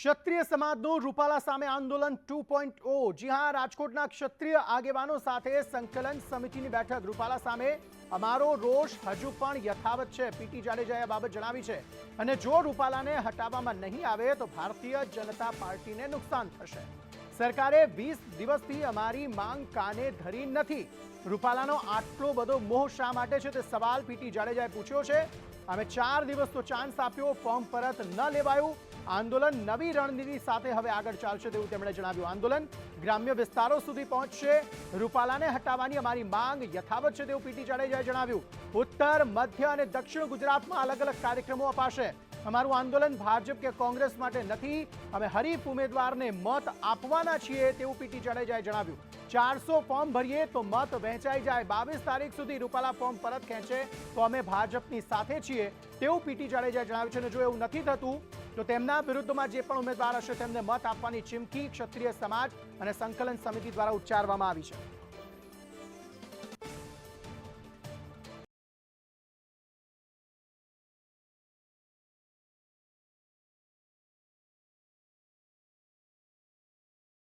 ક્ષત્રિય સમાજનું રૂપાલા સામે આંદોલન ટુ પોઈન્ટ ઓ. જી હા રાજકોટના ક્ષત્રિય આગેવાનો સાથે સંકલન સમિતિની બેઠક. રૂપાલા સામે અમારો રોષ હજુ પણ યથાવત છે પીટી જાડેજાએ આ બાબત જણાવી છે. અને જો રૂપાલાને હટાવવામાં નહીં આવે તો ભારતીય જનતા પાર્ટીને નુકસાન થશે. સરકારે વીસ દિવસથી અમારી માંગ કાને ધરી નથી. રૂપાલાનો આટલો બધો મોહ શા માટે છે તે સવાલ પીટી જાડેજાએ પૂછ્યો છે. અમે ચાર દિવસ તો ચાન્સ આપ્યો, ફોર્મ પરત ન લેવાયું. આંદોલન નવી રણનીતિ સાથે હવે આગળ ચાલશે તેવું તેમણે જણાવ્યું. આંદોલન ગ્રામ્ય વિસ્તારો સુધી પહોંચશે. રૂપાલાને હટાવવાની અમારી માંગ યથાવત છે તેવું પીટી જાડેજાએ જણાવ્યું. ઉત્તર, મધ્ય અને દક્ષિણ ગુજરાતમાં અલગ અલગ કાર્યક્રમો અપાશે. અમારું આંદોલન ભાજપ કે કોંગ્રેસ માટે નથી. અમે હરીફ ઉમેદવારને મત આપવાના છીએ તેવું પીટી જાડેજાએ જણાવ્યું. ચારસો ફોર્મ ભરીએ તો મત વહેંચાઈ જાય. બાવીસ તારીખ સુધી રૂપાલા ફોર્મ પરત ખેંચે તો અમે ભાજપની સાથે છીએ તેવું પીટી જાડેજાએ જણાવ્યું છે. અને જો એવું નથી થતું, તો તેમના વિરુદ્ધમાં જે પણ ઉમેદવાર હશે તેમને મત આપવાની ચીમકી ક્ષત્રિય સમાજ અને સંકલન સમિતિ દ્વારા ઉચ્ચારવામાં આવી છે.